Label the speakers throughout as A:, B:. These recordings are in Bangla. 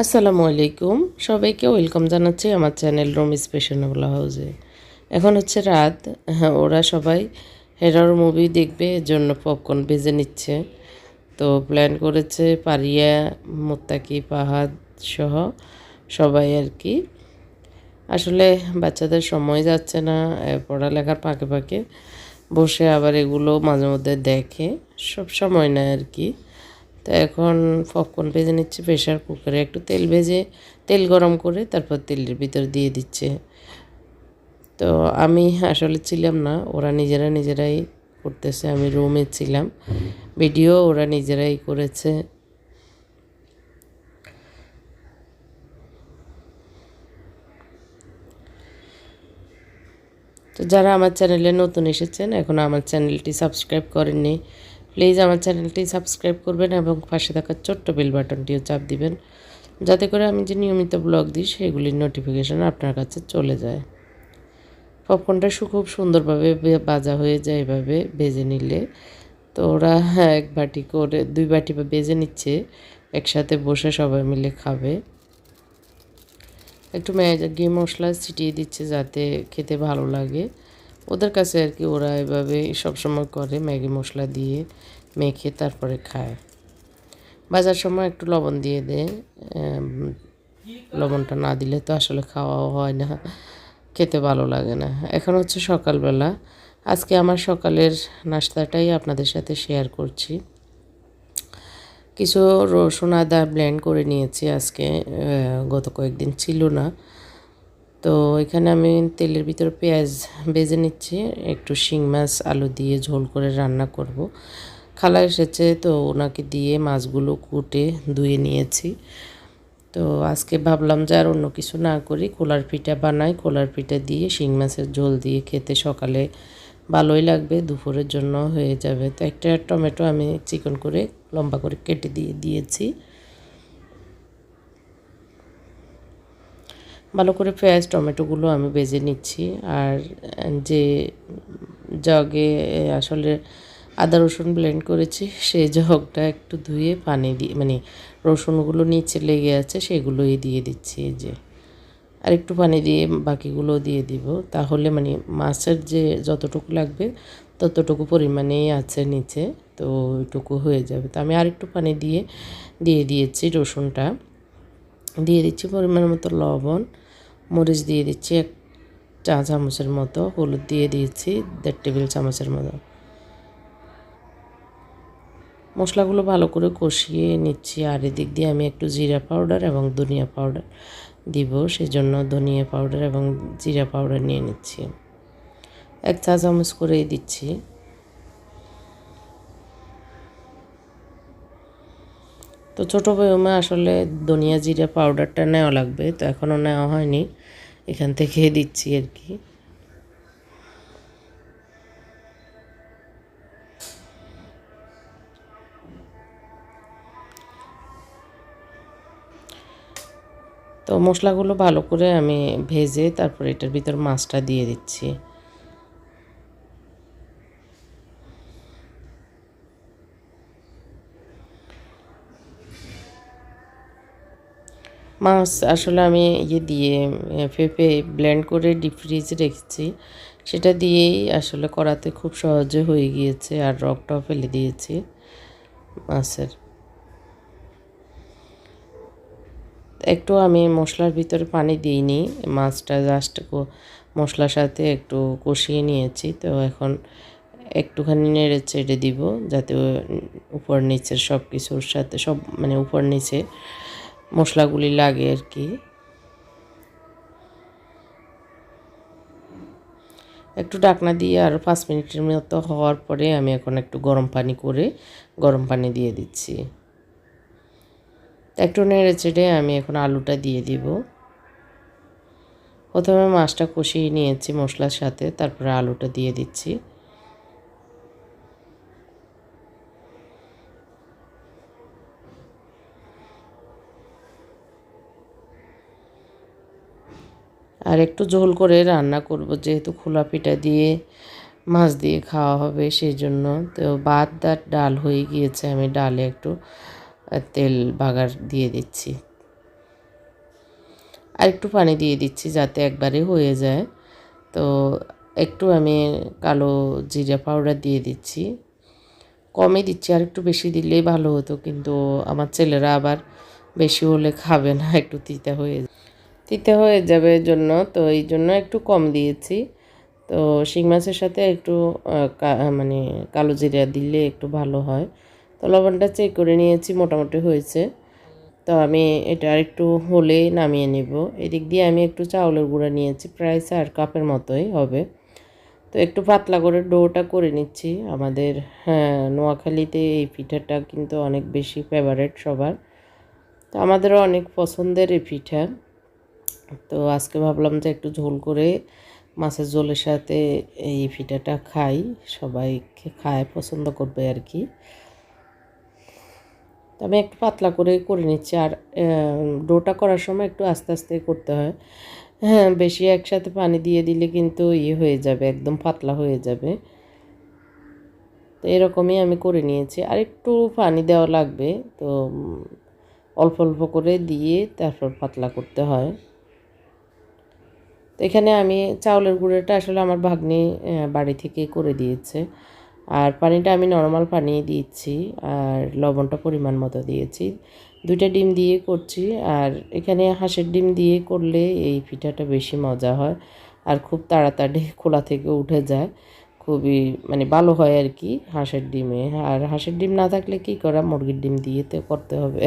A: আসসালামু আলাইকুম। সবাইকে ওয়েলকাম জানাচ্ছি আমার চ্যানেল রুম স্পেশনগুলো হাউসে। এখন হচ্ছে রাত। হ্যাঁ ওরা সবাই হেরর মুভি দেখবে, এর জন্য পপকর্ন ভেজে নিচ্ছে। তো প্ল্যান করেছে পারিয়া, মোত্তাকি পাহাদ সহ সবাই আর কি। আসলে বাচ্চাদের সময় যাচ্ছে না পড়ালেখার ফাঁকে ফাঁকে। বসে আবার এগুলো মাঝে মধ্যে দেখে, সব সময় না আর কি। তো এখন পপকর্ন ভেজে নিচ্ছে প্রেশার কুকারে একটু তেল ভেজে তেল গরম করে তারপর তেলের ভিতর দিয়ে দিচ্ছে। তো আমি আসলে ছিলাম না, ওরা নিজেরা নিজেরাই করতেছে, আমি রুমে ছিলাম। ভিডিও ওরা নিজেরাই করেছে। তো যারা আমার চ্যানেলে নতুন এসেছেন, এখন আমার চ্যানেলটি সাবস্ক্রাইব করেননি প্লিজ আমার চ্যানেলটি সাবস্ক্রাইব করবেন এবং পাশে থাকা ছোট্ট বেল বাটনটিও চাপ দিবেন যাতে করে আমি যে নিয়মিত ব্লগ দিই সেগুলির নোটিফিকেশন আপনার কাছে চলে যায়। পপকর্নটা খুব সুন্দরভাবে বে- ভাজা হয়ে যায় এভাবে ভেজে নিলে। তো ওরা হ্যাঁ, এক বাটি করে দুই বাটি বা ভেজে নিচ্ছে একসাথে বসে সবাই মিলে খাবে। একটু ম্যাগি মশলা ছিটিয়ে দিচ্ছে যাতে খেতে ভালো লাগে। ওদের কাছে আর কি ওরা এভাবে সবসময় করে ম্যাগি মশলা দিয়ে, মেখে তারপরে খায়। বাজার সময় একটু লবণ দিয়ে দেয় লবণটা না দিলে তো আসলে খাওয়াও হয় না, খেতে ভালো লাগে না। এখন হচ্ছে সকালবেলা। আজকে আমার সকালের নাস্তাটাই আপনাদের সাথে শেয়ার করছি। কিছু রসুন আদা ব্লেন্ড করে নিয়েছি আজকে গত কয়েকদিন ছিল না। তো এখানে আমি তেলের ভিতরে পেঁয়াজ বেজে নিচ্ছি, একটু শিং মাছ, আলু দিয়ে ঝোল করে রান্না করব। খালা এসেছে তো ওনাকে দিয়ে মাছগুলো কুটে ধুয়ে নিয়েছি। তো আজকে ভাবলাম যে আর অন্য কিছু না করি কোলার পিঠা বানাই কোলার পিঠা দিয়ে শিং মাছের ঝোল দিয়ে খেতে সকালে ভালোই লাগবে, দুপুরের জন্য হয়ে যাবে। তো একটা টমেটো আমি চিকন করে লম্বা করে কেটে দিয়ে দিয়েছি। ভালো করে পেঁয়াজ টমেটোগুলো আমি বেজে নিচ্ছি। আর যে জগে আসলে আদা রসুন ব্লেন্ড করেছি সেই জগটা একটু ধুয়ে পানি দিয়ে মানে রসুনগুলো নিচে লেগে আছে, সেগুলোই দিয়ে দিচ্ছি এই যে। আর একটু পানি দিয়ে বাকিগুলো দিয়ে দিব। তাহলে মানে মাছের যে যতটুকু লাগবে, ততটুকু পরিমাণেই আছে নিচে, তো ওইটুকু হয়ে যাবে। তো আমি আরেকটু পানি দিয়ে দিয়ে দিয়েছি রসুনটা। দিয়ে দিচ্ছি পরিমাণ মতো লবণ। মরিচ দিয়ে দিচ্ছি এক চা চামচের মতো হলুদ দিয়ে দিয়েছি, দেড় টেবিল চামচের মতো। মশলাগুলো ভালো করে কষিয়ে নিচ্ছি, আর এদিক দিয়ে আমি একটু জিরা পাউডার এবং ধনিয়া পাউডার দিব, সেজন্য ধনিয়া পাউডার এবং জিরা পাউডার নিয়ে নিচ্ছি। এক চা চামচ করেই দিচ্ছি। তো ছোটো বয়মে আসলে ধনিয়া জিরা পাউডারটা নেওয়া লাগবে, তো এখনও নেওয়া হয়নি। এখান থেকে দিচ্ছি আর কি। তো মশলাগুলো ভালো করে আমি ভেজে তারপর এটার ভিতর মাছটা দিয়ে দিচ্ছি। মাছ আসলে আমি ইয়ে দিয়ে পেঁপে ব্লেন্ড করে ডিপ ফ্রিজে রেখেছি। সেটা দিয়েই আসলে করাতে খুব সহজে হয়ে গিয়েছে আর রকটাও ফেলে দিয়েছি মাছের। একটু আমি মশলার ভিতরে পানি দিইনি, মাছটা জাস্ট মশলার সাথে একটু কষিয়ে নিয়েছি। তো এখন একটুখানি নেড়ে চেড়ে দিব যাতে উপর নিচের সব কিছুর সাথে সব মানে উপর নিচে মশলাগুলি লাগে আর কি। একটু ডাকনা দিয়ে আরও পাঁচ মিনিটের মতো হওয়ার পরে আমি এখন একটু গরম পানি করে গরম পানি দিয়ে দিচ্ছি। একটু নেড়ে চেড়ে আমি এখন আলুটা দিয়ে দিব। প্রথমে মাছটা কষিয়ে নিয়েছি মশলার সাথে, তারপরে আলুটা দিয়ে দিচ্ছি। আর একটু ঝোল করে রান্না করব, যেহেতু খোলা পিঠা দিয়ে মাছ দিয়ে খাওয়া হবে সেই জন্য তো ভাত আর ডাল হয়ে গিয়েছে, আমি ডালে একটু তেল বাগার দিয়ে দিচ্ছি। আর একটু পানি দিয়ে দিচ্ছি যাতে একবারে হয়ে যায়। তো একটু আমি কালো জিরা পাউডার দিয়ে দিচ্ছি। কমে দিচ্ছি, আর একটু বেশি দিলেই ভালো হতো, কিন্তু আমার ছেলেরা আবার বেশি হলে খাবে না, একটু তিতা হয়ে তিতে হয়ে যাবে এর জন্য, তো এই জন্য একটু কম দিয়েছি। তো শিং মাছের সাথে একটু মানে কালো জিরা দিলে একটু ভালো হয়। তো লবণটা চেক করে নিয়েছি, মোটামুটি হয়েছে। তো আমি এটা আর একটু হলে নামিয়ে নিব। এদিক দিয়ে আমি একটু চাউলের গুঁড়া নিয়েছি, প্রায় চার কাপের মতোই হবে। তো একটু পাতলা করে ডোটা করে নিচ্ছি। আমাদের হ্যাঁ নোয়াখালীতে এই পিঠাটা কিন্তু অনেক বেশি ফেভারেট সবার। তো আমাদেরও অনেক পছন্দের এই পিঠা। তো আজকে ভাবলাম যে একটু ঝোল করে মাছের ঝোলের সাথে এই পিঠাটা খাই। সবাই খায়, পছন্দ করবে আর কি। আমি একটু পাতলা করে করে নিচ্ছি। আর ডোটা করার সময় একটু আস্তে আস্তে করতে হয়। হ্যাঁ বেশি একসাথে পানি দিয়ে দিলে কিন্তু ইয়ে হয়ে যাবে, একদম পাতলা হয়ে যাবে। তো এরকমই আমি করে নিয়েছি। আর একটু পানি দেওয়া লাগবে। তো অল্প অল্প করে দিয়ে তারপর পাতলা করতে হয়। এখানে আমি চাউলের গুঁড়োটা আসলে আমার ভাগ্নি বাড়ি থেকে করে দিয়েছে। আর পানিটা আমি নর্মাল পানি দিচ্ছি আর লবণটা পরিমাণ মতো দিয়েছি। দুইটা ডিম দিয়ে করছি আর এখানে হাঁসের ডিম দিয়ে করলে এই পিঠাটা বেশি মজা হয় আর খুব তাড়াতাড়ি খোলা থেকে উঠে যায়। খুবই মানে ভালো হয় আর কি হাঁসের ডিমে। আর হাঁসের ডিম না থাকলে কি করা, মুরগির ডিম দিয়ে করতে হবে।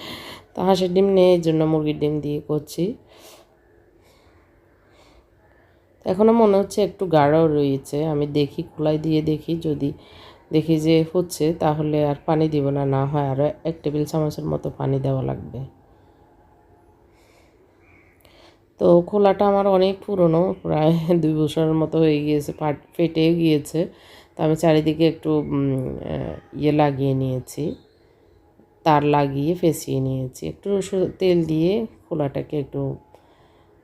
A: তো হাঁসের ডিম নেই এই জন্য মুরগির ডিম দিয়ে করছি। এখনও মনে হচ্ছে একটু গাঢ় রয়েছে। আমি দেখি, খোলাই দিয়ে দেখি, যদি দেখি যে হচ্ছে, তাহলে আর পানি দিব না না হয় আরও এক টেবিল চামচের মতো পানি দেওয়া লাগবে। তো খোলাটা আমার অনেক পুরনো, প্রায় দুই বছরের মতো হয়ে গিয়েছে ফেটে গিয়েছে। তো আমি চারিদিকে একটু ইয়ে লাগিয়ে নিয়েছি, তার লাগিয়ে ফেসিয়ে নিয়েছি। একটু তেল দিয়ে খোলাটাকে একটু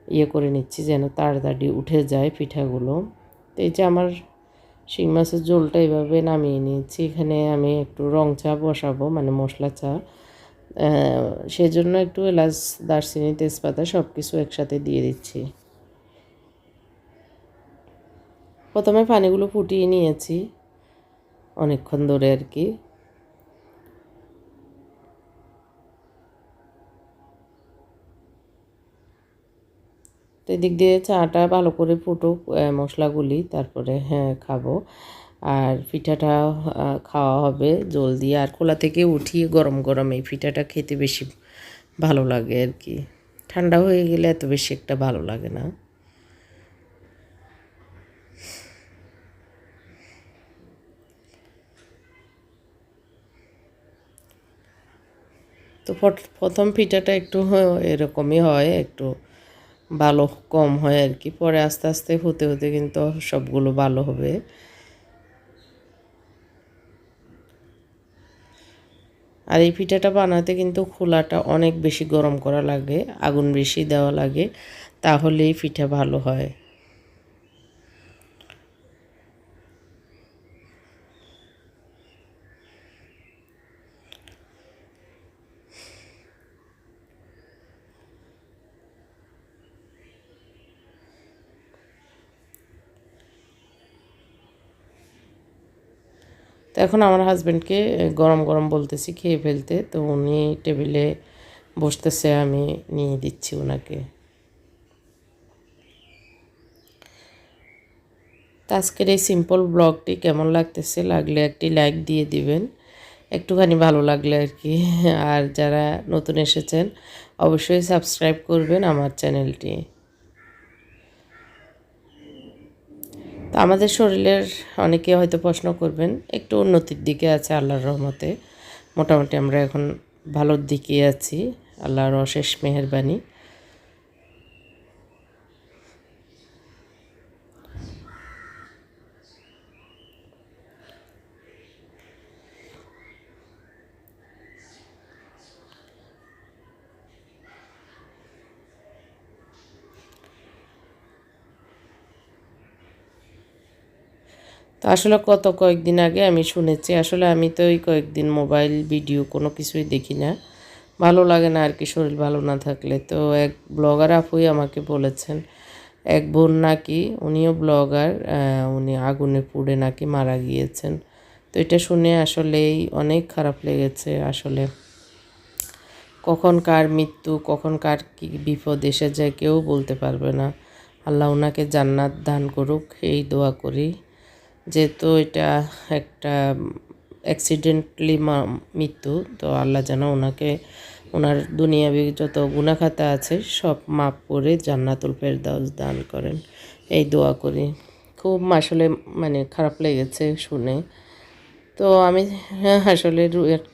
A: ইয়ে করে নিচ্ছি যেন তাড়াতাড়ি উঠে যায় পিঠাগুলো। তো এই যে আমার শিং মাছের ঝোলটা এভাবে নামিয়ে নিয়েছি। এখানে আমি একটু রং চা বসাবো মানে মশলা চা। সেজন্য একটু এলাচ, দারচিনি, তেজপাতা সব কিছু একসাথে দিয়ে দিচ্ছি। প্রথমে পানিগুলো ফুটিয়ে নিয়েছি, অনেকক্ষণ ধরে আর কি। তো এদিক দিয়ে চাটা ভালো করে ফুটুক মশলাগুলি, তারপরে হ্যাঁ খাব। আর পিঠাটা খাওয়া হবে জল দিয়ে আর খোলা থেকে উঠিয়ে গরম গরম এই পিঠাটা খেতে বেশি ভালো লাগে আর কি। ঠান্ডা হয়ে গেলে এত বেশি একটা ভালো লাগে না। তো প্রথম পিঠাটা একটু এরকমই হয়, একটু ভালো কম হয় আর কি। পরে আস্তে আস্তে হতে হতে কিন্তু সবগুলো ভালো হবে। আর এই পিঠাটা বানাতে কিন্তু খোলাটা অনেক বেশি গরম করা লাগে, আগুন বেশি দেওয়া লাগে, তাহলেই পিঠা ভালো হয়। এখন আমার হাজব্যান্ডকে গরম গরম বলতেছি খেয়ে ফেলতে। তো উনি টেবিলে বসতেছে, আমি নিয়ে দিচ্ছি ওনাকে আজকের এই সিম্পল ব্লগটি কেমন লাগতেছে, লাগলে একটি লাইক দিয়ে দিবেন। একটুখানি ভালো লাগলে আর কি। আর যারা নতুন এসেছেন, অবশ্যই সাবস্ক্রাইব করবেন আমার চ্যানেলটি তো আমাদের শরীরের অনেকে হয়তো প্রশ্ন করবেন, একটু উন্নতির দিকে আছে আল্লাহর রহমতে। মোটামুটি আমরা এখন ভালোর দিকে আছি, আল্লাহর অশেষ মেহেরবানি। তো আসলে কত কয়েকদিন আগে আমি শুনেছি, আসলে আমি তো ওই কয়েকদিন মোবাইল, ভিডিও কোনো কিছুই দেখি না। ভালো লাগে না আর কি শরীর ভালো না থাকলে। তো এক ব্লগার আপুই আমাকে বলেছেন, এক বোন নাকি, উনিও ব্লগার উনি আগুনে পুড়ে নাকি মারা গিয়েছেন। তো এটা শুনে আসলেই অনেক খারাপ লেগেছে আসলে। কখন কার মৃত্যু, কখন কার কী বিপদ এসে যায় কেউ বলতে পারবে না। আল্লাহ ওনাকে জান্নাত দান করুক, এই দোয়া করি। যেহেতু এটা একটা অ্যাক্সিডেন্টলি মৃত্যু, তো আল্লাহ যেন ওনাকে, ওনার দুনিয়াবি যত গুণাখাতা আছে সব মাপ করে জান্নাতুল ফেরদাউস দান করেন। এই দোয়া করি। খুব আসলে মানে খারাপ লেগেছে শুনে। তো আমি আসলে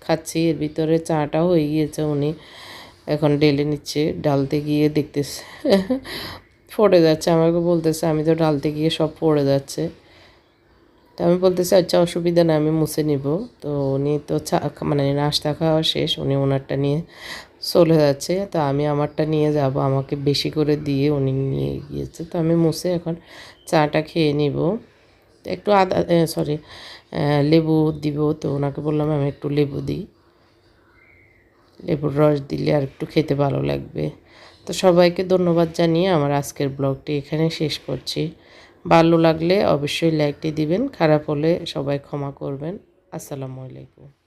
A: খাচ্ছি, এর ভিতরে চাটাও হয়ে গিয়েছে উনি। এখন ডেলে নিচ্ছে, ডালতে গিয়ে দেখতেছে। পড়ে যাচ্ছে, আমাকে বলতেছে, আমি তো ডালতে গিয়ে সব পড়ে যাচ্ছে। তো আমি বলতেছি আচ্ছা অসুবিধা নেই, আমি মুছে নিব। তো উনি তো চা মানে নাস্তা খাওয়া শেষ, উনি ওনারটা নিয়ে চলে যাচ্ছে। তো আমি আমারটা নিয়ে যাব, আমাকে বেশি করে দিয়ে উনি নিয়ে গিয়েছে। তো আমি মুছে এখন চাটা খেয়ে নিব। একটু আদা সরি লেবু দিব। তো ওনাকে বললাম, আমি একটু লেবু দিই। লেবুর রস দিলে আর একটু খেতে ভালো লাগবে। তো সবাইকে ধন্যবাদ জানিয়ে আমার আজকের ব্লগটি এখানে শেষ করছি। ভালো লাগলে অবশ্যই লাইকটি দিবেন খারাপ হলে সবাই ক্ষমা করবেন। আসসালামু আলাইকুম।